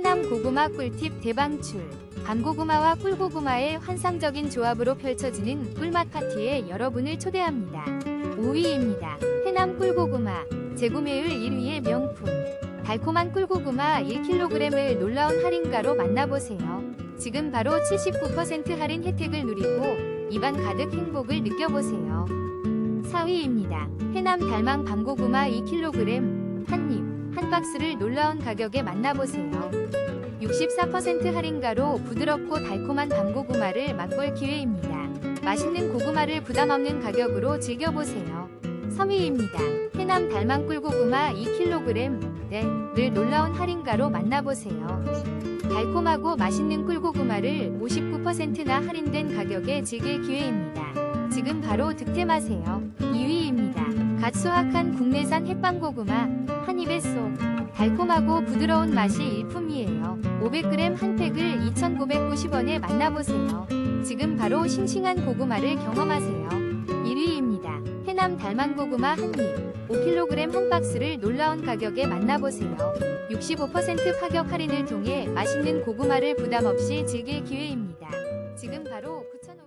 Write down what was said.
해남 고구마 꿀팁 대방출. 밤고구마와 꿀고구마의 환상적인 조합으로 펼쳐지는 꿀맛 파티에 여러분을 초대합니다. 5위입니다. 해남 꿀고구마. 재구매율 1위의 명품. 달콤한 꿀고구마 1kg을 놀라운 할인가로 만나보세요. 지금 바로 79% 할인 혜택을 누리고 입안 가득 행복을 느껴보세요. 4위입니다. 해남 달망 밤고구마 2kg 한입 한 박스를 놀라운 가격에 만나보세요. 64% 할인가로 부드럽고 달콤한 밤고구마를 맛볼 기회입니다. 맛있는 고구마를 부담 없는 가격으로 즐겨보세요. 3위입니다. 해남 달망 꿀고구마 2kg 를 놀라운 할인가로 만나보세요. 달콤하고 맛있는 꿀고구마를 59%나 할인된 가격에 즐길 기회입니다. 지금 바로 득템하세요. 2위입니다. 갓 수확한 국내산 햇밤고구마 한 입에 쏙 달콤하고 부드러운 맛이 일품이에요. 500g 한 팩을 2,990원에 만나보세요. 지금 바로 싱싱한 고구마를 경험하세요. 1위입니다. 해남 달망고구마 한 입 5kg 한 박스를 놀라운 가격에 만나보세요. 65% 파격 할인을 통해 맛있는 고구마를 부담 없이 즐길 기회입니다. 지금 바로 9,000